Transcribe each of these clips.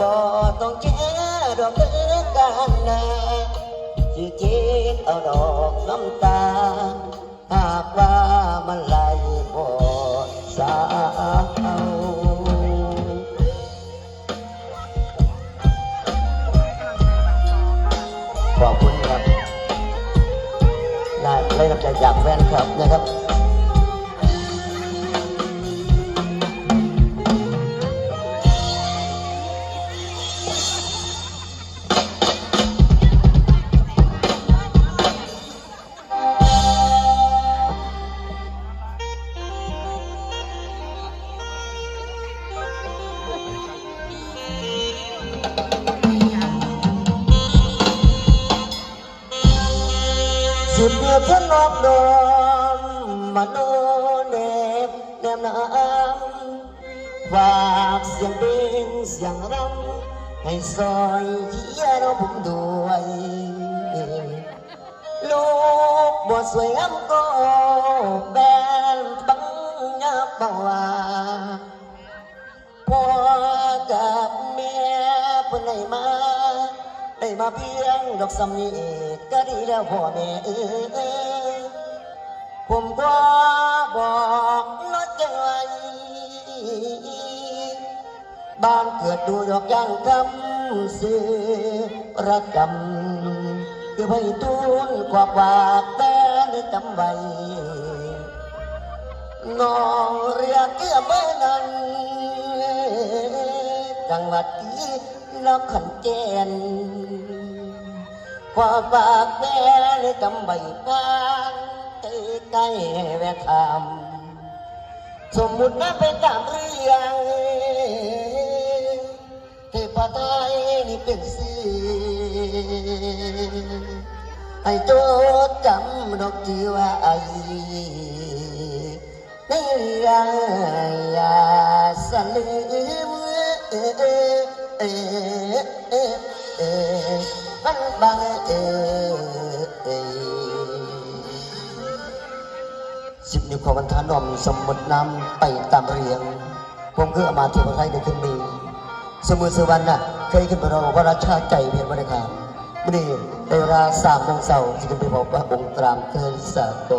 บ่ต้องแก้ดอกเด้อกันนะสิเจ็บเอาดอกน้ำตา หากว่ามันไหลบ่สาวขอบคุณครับได้ได้รับใจจากแฟนคลับนะครับ สุดเดือดทนนอกดอมมโนเนบแนมน้ำฝากเสียงเพลงเสียงรำ ก็ได้แล้วพ่อแม่เอ้ยผมก็บอกลดจังไงบ้านเกิดดูดอกย่างคำซื้อระกำคือให้ทุนกว่าบาแต่ได้จำไว้น้องเรียกเกือบเบอร์นั้นจังหวัดที่นครเจน ความปากแม่เลยกำใบฟางใกล้ใกล้แวะคำสมมุตินะเป็นตามเรื่องเทพไทยนี่เป็นสื่อให้โจดจำดอกที่ว่าไอ้ในเรื่องอย่าสลืมเออเออเออเออ มันบังเอสิบนิ้วของวันทานอมสมมตินำไปตามเรียง ผมคืออมาเทวไทยเดขึ้นมี สมุทรสวรรค์น่ะเคยขึ้นไปร้องว่าราชาใจเพียรบริการไม่ดีในเวลาสามโมงเช้าจะขึ้นไปบอกว่าองค์ตรามเคยสากล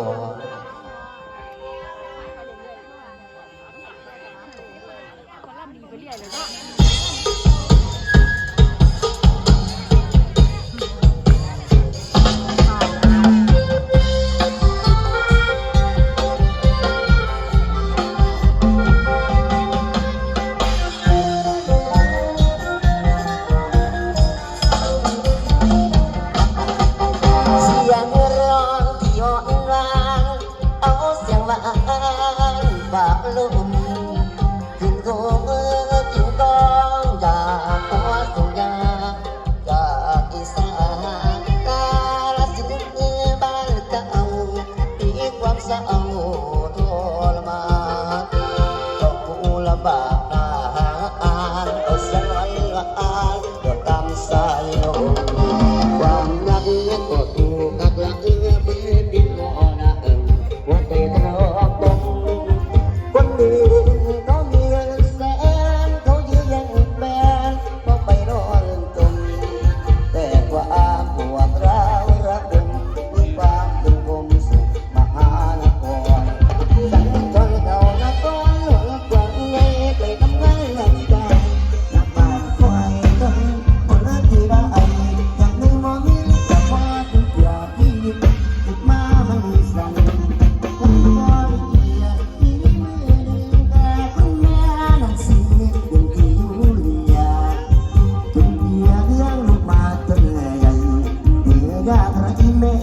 อยากหาที่แม่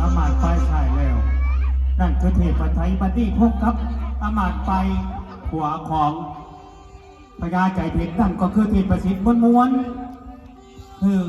อามาตย์ปใชายแล้ว นั่นคือเทพไทยบัดดี้พบกับอามาตย์ไปลายหัวของพญาใจเพชรนั่นก็คือเทพประสิทธิ์ม้วนๆคือ